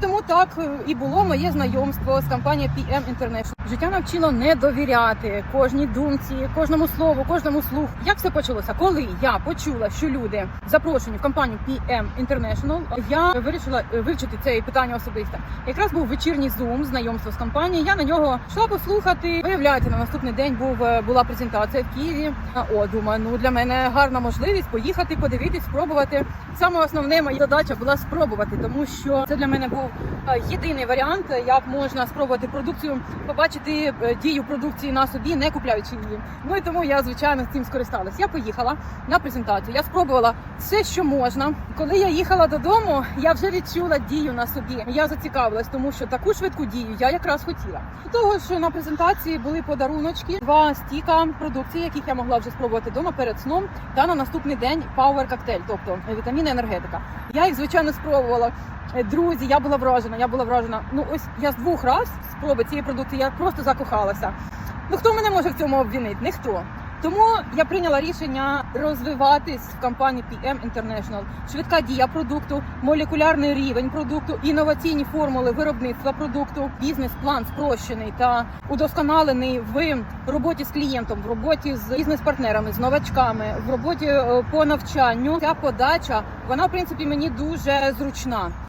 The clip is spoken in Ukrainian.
тому так е, і було моє знайомство з компанією PM International. Життя навчило не довіряти кожній думці, кожному слову, кожному слуху. Як все почалося? Коли я почула, що люди запрошені в компанію PM International, я вирішила е, вивчити це питання особисто. Якраз був вечірній зум, знайомство з компанією. Я на нього йшла послухати. Виявляється, на наступний день був е, була презентація в Києві. О, думаю, ну для мене гарна можливість поїхати, подивитись, спробувати. Саме основне моя задача була спробувати, тому що це для мене був єдиний варіант, е, як можна спробувати продукцію, побачити е, дію продукції на собі, не купляючи її. Ну і тому я звичайно цим скористалась. Я поїхала на презентацію. Я спробувала все, що можна. Коли я їхала додому, я вже відчула дію на собі. Я зацікавилась, тому що таку швидку дію я якраз хотіла. До того що на презентації були подаруночки, два стіка продукції, яких я могла вже спробувати вдома перед сном, та на наступний день Power коктейль, тобто вітаміни енергетика. Я їх звичайно спробувала. Е, Друзі, я була вражена. Я була вражена. Ну ось я з двох разів спроби цієї продукції я просто закохалася. Ну хто мене може в цьому обвинити? Ніхто. Тому я прийняла рішення розвиватись в компанії PM International. Швидка дія продукту, молекулярний рівень продукту, інноваційні формули виробництва продукту, бізнес-план спрощений та удосконалений в роботі з клієнтом, в роботі з бізнес-партнерами, з новачками, в роботі е, по навчанню. Ця подача вона в принципі мені дуже зручна.